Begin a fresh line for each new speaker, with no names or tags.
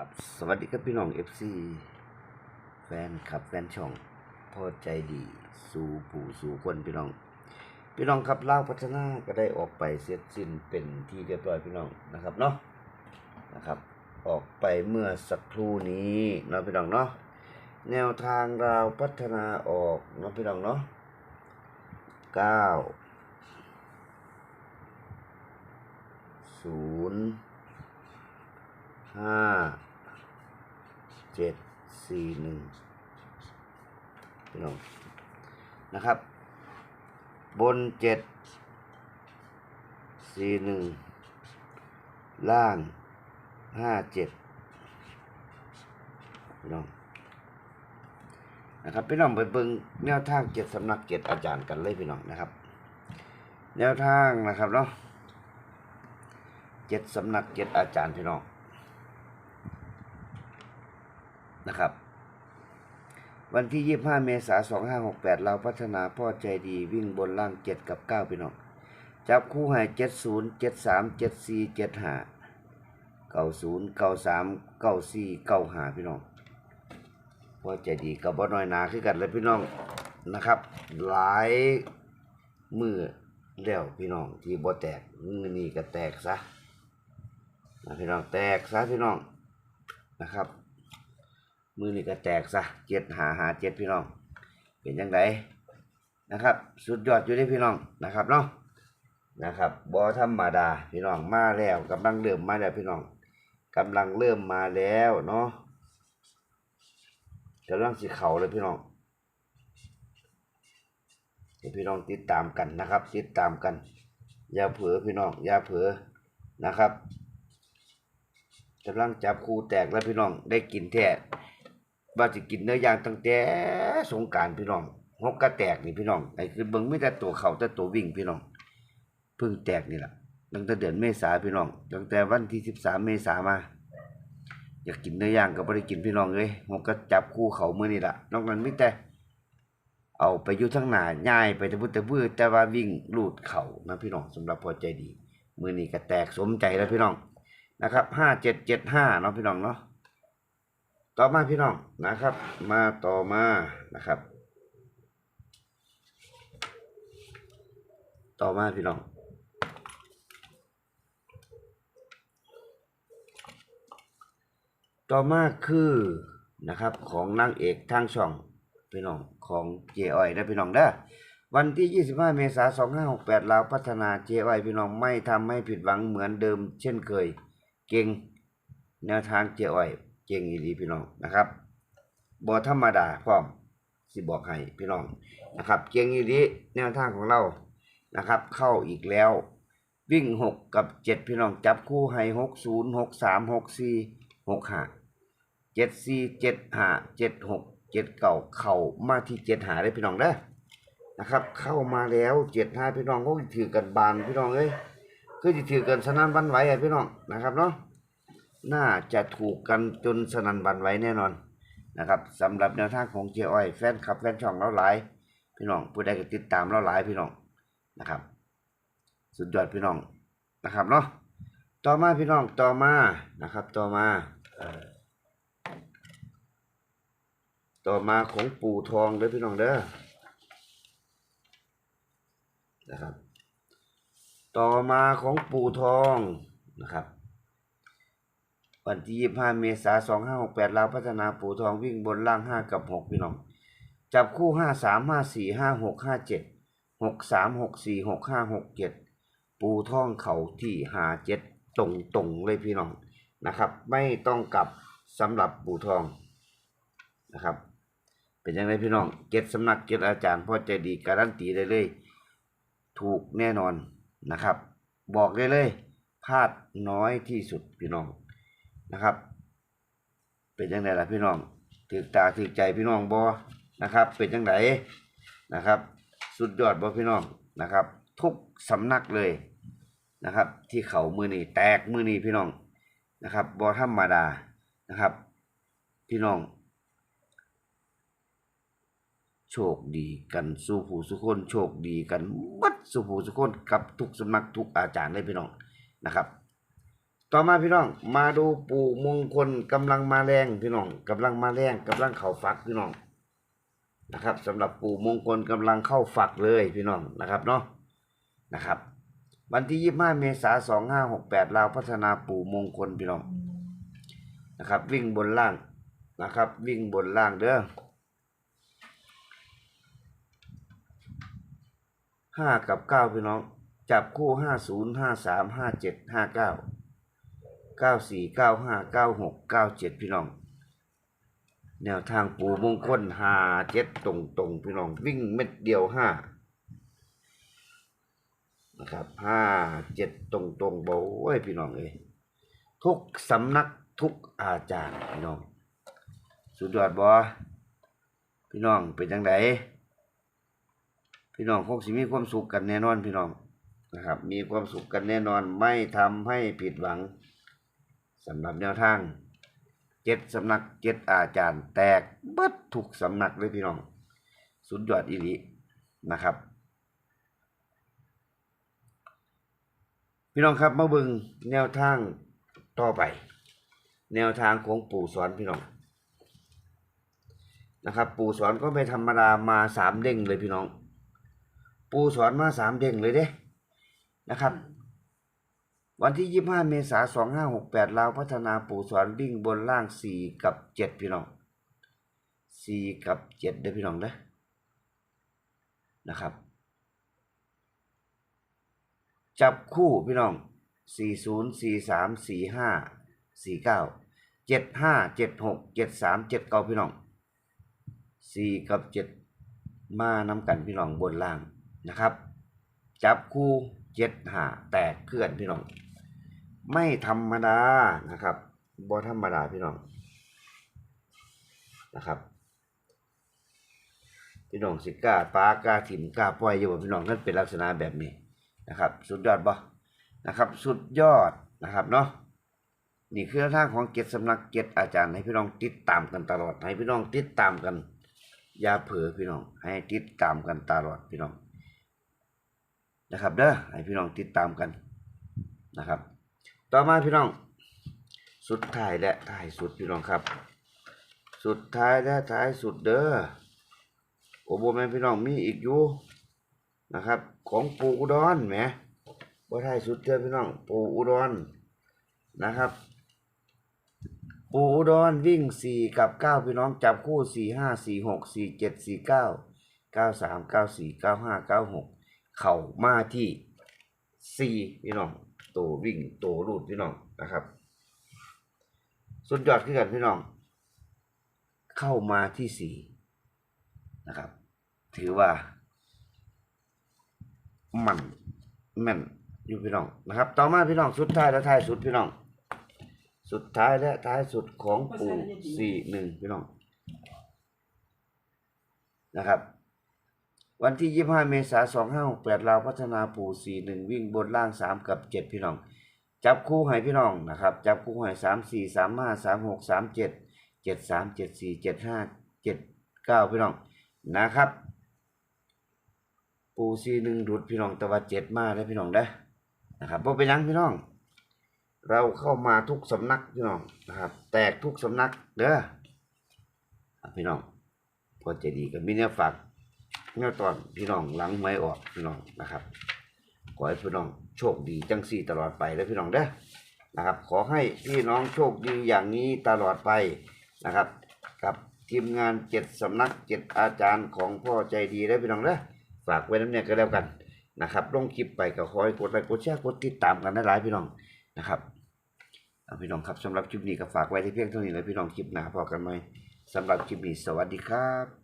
ครับสวัสดีครับพี่น้อง FC แฟนคลับแฟนช่องพอใจดี สู่ผู้สู่คนพี่น้อง พี่น้องครับเล่าวพัฒนาก็ได้ออกไปเสร็จสิ้นเป็นที่เรียบร้อยพี่น้องนะครับเนาะนะครับ ออกไปเมื่อสักครู่นี้เนาะพี่น้องเนาะแนวทางเราวพัฒนาออกเนาะพี่น้องเนาะเก้าศูนย์ห้า เจ็ดสี่หนึ่งพี่น้องนะครับ บนเจ็ดสี่หนึ่งล่างห้าเจ็ดพี่น้องนะครับพี่น้องไปเบิ่งแนวทางเจ็ดสำนักเจ็ดอาจารย์กันเลยพี่น้องนะครับ แนวทางนะครับเนาะเจ็ดสำนักเจ็ดอาจารย์พี่น้อง นะครับ วันที่ 25 เมษายน2568 เราพัฒนาพ่อใจดีวิ่งบนล่าง 7 กับ 9 พี่น้อง จับคู่ให้70 73 74 75 90 93 94 95 พี่น้องพ่อใจดีกับบ่น้อยนาคือกันเลยพี่น้องนะครับ หลายมือแล้วพี่น้องที่บ่แตกมือนี้ก็แตกซะนะพี่น้องแตกซะพี่น้องนะครับ มือนี่ก็แตกซะเจ็ดหาหาเจ็ดพี่น้อง เป็นยังไงนะครับ สุดยอดอยู่ที่พี่น้องนะครับเนาะนะครับบอธรรมดาพี่น้องมาแล้วกำลังเริ่มมาแล้วพี่น้องกำลังเริ่มมาแล้วเนาะกำลังสิเข่าเลยพี่น้องเดี๋ยวพี่น้องติดตามกันนะครับ ติดตามกัน อย่าเผลอพี่น้องอย่าเผลอนะครับกำลังจับคู่แตกแล้วพี่น้องได้กินแท้ ว่าจะกินเนื้อย่างตั้งแต่สงการพี่น้องหกกระแตกนี่พี่น้องไอ้คือเบิ่งไม่แต่ตัวเขาแต่ตัววิ่งพี่น้องเพิ่งแตกนี่แหละตั้งแต่เดือนเมษาพี่น้องตั้งแต่วันที่สิบสามเมษามา อยากกินเนื้อย่างก็ไม่ได้กินพี่น้องเลยผมก็จับคู่เขาเมื่อนี่แหละนอกนั้นไม่แต่ เอาไปอยู่ทั้งหนาย่ายไปแต่พุทธพื้แต่ว่าวิ่งลูดเข่านะพี่น้องสำหรับพอใจดี มือนี้ก็แตกสมใจแล้วพี่น้องนะครับห้าเจ็ดเจ็ดห้าเนาะพี่น้องเนาะ ต่อมาพี่น้องนะครับ มาต่อมานะครับ ต่อมาพี่น้องต่อมาคือนะครับของนางเอกทางช่องพี่น้องของเจอ้อยนะพี่น้องเด้อวันที่ 25 เมษายน 2568 ลาวพัฒนาเจอ้อยพี่น้องไม่ทำให้ผิดหวังเหมือนเดิม เช่นเคย เก่งแนวทางเจอ้อย เก่งอีหลีพี่น้องนะครับบ่ธรรมดาพร้อมสิบอกให้พี่น้องนะครับ เก่งอีหลีแนวทางของเรานะครับ เข้าอีกแล้ว วิ่งหกกับเจ็ดพี่น้องจับคู่ให้หกศูนย์หกสามหกสี่หกห้าเจ็ดสี่เจ็ดห้าเจ็ดหกเจ็ดเก่าเข้ามาที่เจ็ดหาได้พี่น้องเด้นะครับ เข้ามาแล้วเจ็ดห้าพี่น้องก็ถือกันบานพี่น้องเอ้ยคือจะถือกันสนั่นวันไหวอะพี่น้องนะครับเนาะ น่าจะถูกกันจนสนันหวันไหวแน่นอนนะครับสำหรับแนวทางของเจอ้อยแฟนคลับแฟนช่องเราหลายพี่น้องผู้ใดก็ติดตามเราหลายพี่น้องนะครับ สุดยอดพี่น้องนะครับเนาะต่อมาพี่น้องต่อมานะครับ ต่อมาต่อมาของปู่ทองเด้อพี่น้องเด้อนะครับ ต่อมาของปู่ทองนะครับ วันที่ 25 เมษายน 2568ลาวพัฒนาปูทองวิ่งบนล่าง 5 กับ 6 พี่น้อง จับคู่ 5 3 5 4 5 6 5 7 6 3 6 4 6 5 6 7 ปูทองเขาที่หาเจ็ดตรงตรงเลยพี่น้องนะครับ ไม่ต้องกลับสำหรับปูทองนะครับ เป็นยังไงพี่น้องเจ็ดสำนักเจ็ดอาจารย์พ่อใจดีการันตีได้เลย ถูกแน่นอนนะครับ บอกได้เลยพลาดน้อยที่สุดพี่น้อง นะครับ เป็นยังไงล่ะพี่น้องถือตาถือใจพี่น้องบอนะครับ เป็นยังไงนะครับ สุดยอดบอพี่น้องนะครับ ทุกสำนักเลยนะครับ ที่เขามือนี่แตกมือนี่พี่น้องนะครับบอธรรมดานะครับ พี่น้อง โชคดีกันสู้ผู้สุคนโชคดีกันบัดสู้ผู้สุคนกับทุกสำนักทุกอาจารย์เลยพี่น้องนะครับ ต่อมาพี่น้อง มาดูปู่มงคลกำลังมาแรงพี่น้องกำลังมาแรงกำลังเข้าฝักพี่น้องนะครับสำหรับปู่มงคลกำลังเข้าฝักเลยพี่น้องนะครับเนาะนะครับ วันที่ยี่ห้าเมษาสองห้าหกแปดลาวพัฒนาปู่มงคลพี่น้องนะครับ วิ่งบนล่างนะครับ วิ่งบนล่างเด้อห้ากับเก้าพี่น้อง จับคู่ห้าศูนย์ห้าสามห้าเจ็ดห้าเก้า เก้าสี่เก้าห้าเก้าหกเก้าเจ็ดพี่น้อง แนวทางปูมงคลหาเจ็ดตรงตรงพี่น้อง วิ่งเม็ดเดียวห้านะครับห้าเจ็ดตรงตรงๆโบ้ยพี่น้องเอ้ยทุกสำนักทุกอาจารย์พี่น้อง สุดยอดบอพี่น้องเป็นจังไดพี่น้องคงสิมีความสุขกันแน่นอนพี่น้องนะครับ มีความสุขกันแน่นอนไม่ทำให้ผิดหวัง สำหรับแนวทางเจ็ดสำนักเจ็ดอาจารย์ แตกเบิดทุกสำนักเลยพี่น้อง สุดยอดอีหลีนะครับ พี่น้องครับมาเบิงแนวทางต่อไป แนวทางของปู่สอนพี่น้องนะครับ ปู่สอนก็ไม่ธรรมดามาสามเด้งเลยพี่น้อง ปู่สอนมาสามเด้งเลยเด้นะครับ วันที่ยี่ห้าเมษาสองห้าหกแปดลาวพัฒนาปู่สอนวิ่งบนล่างสี่กับเจ็ดพี่น้องสี่กับเจ็ดเด้อพี่น้องเด้อนะครับ จับคู่พี่น้องสี่ศูนย์สี่สามสี่ห้าสี่เก้าเจ็ดห้าเจ็ดหกเจ็ดสามเจ็ดเก้าพี่น้องสี่กับเจ็ดมานำกันพี่น้องบนล่างนะครับ จับคู่เจ็ดหาแตกเคลื่อนพี่น้อง ไม่ธรรมดานะครับบ่ธรรมดาพี่น้องนะครับพี่น้องสิกล้าปลากล้าถิ่มกล้าปล่อยอยู่บ่พี่น้องนั่นเป็นลักษณะแบบนี้นะครับ สุดยอดบ่นะครับ สุดยอดนะครับเนาะนี่คือแนวทางของเกจ็ดสำนักเกจ็ดอาจารย์ให้พี่น้องติดตามกันตลอดให้พี่น้องติดตามกันอย่าเผลอพี่น้อง ให้ติดตามกันตลอดพี่น้องนะครับเด้อให้พี่น้องติดตามกันนะครับ ต่อมาพี่น้อง สุดท้ายและท้ายสุดพี่น้องครับ สุดท้ายและท้ายสุดเด้อโอ้โหแม่นพี่น้องมีอีกอยู่นะครับ ของปู่อุดรแหมบ่ท้ายสุดเด้อพี่น้อง ปู่อุดรนะครับ ปูอุดรวิ่งสี่กับเก้าพี่น้องจับคู่สี่ห้าสี่หกสี่เจ็ดสี่เก้าเก้าสามเก้าสี่เก้าห้าเก้าหกเข่ามาที่สี่พี่น้อง ตัววิ่งตัวรูดพี่น้องนะครับ สุดยอดขึ้นกันพี่น้อง เข้ามาที่สี่นะครับ ถือว่า มันแม่นอยู่พี่น้องนะครับ ต่อมาพี่น้องสุดท้ายและท้ายสุดพี่น้อง สุดท้ายและท้ายสุดของปู่สี่หนึ่งพี่น้องนะครับ วันที่ยี่ห้าเมษาสองห้าหกแปดเราวพัฒนาปู่สี่หนึ่งวิ่งบนล่างสามกับเจ็ดพี่น้อง จับคู่ให้พี่น้องนะครับ จับคู่ให้สามสี่สามห้าสามหกสามเจ็ดเจ็ดสามเจ็ดสี่เจ็ดห้าเจ็ดเก้าพี่น้องนะครับ ปูซีหนึ่งดุดพี่น้องตะวันเจ็ดมาแล้พี่น้องได้นะครับเพราะเป็นยังพี่น้อง เราเข้ามาทุกสำนักพี่น้องนะครับ แตกทุกสำนักเด้อพี่น้องพอใจดีกับมีเนี่ยฝาก เนี่ยตอนพี่น้องหลังไม้ออกพี่น้องนะครับ ขอให้พี่น้องโชคดีจังสี่ตลอดไปแล้วพี่น้องเด้อนะครับ ขอให้พี่น้องโชคดีอย่างนี้ตลอดไปนะครับ กับทีมงานเจ็ดสำนักเจ็ดอาจารย์ของพ่อใจดีแล้วพี่น้องเด้อฝากไว้น้ำเนี่ยก็แล้วกันนะครับลงคลิปไปก็ขอให้กดไลค์กดแชร์กดติดตามกันได้หลายพี่น้องนะครับเอาพี่น้องครับสำหรับคลิปนี้ก็ฝากไว้ที่เพียงเท่านี้แล้วพี่น้องคลิปหน้าพอกันไหมสำหรับคลิปนี้สวัสดีครับ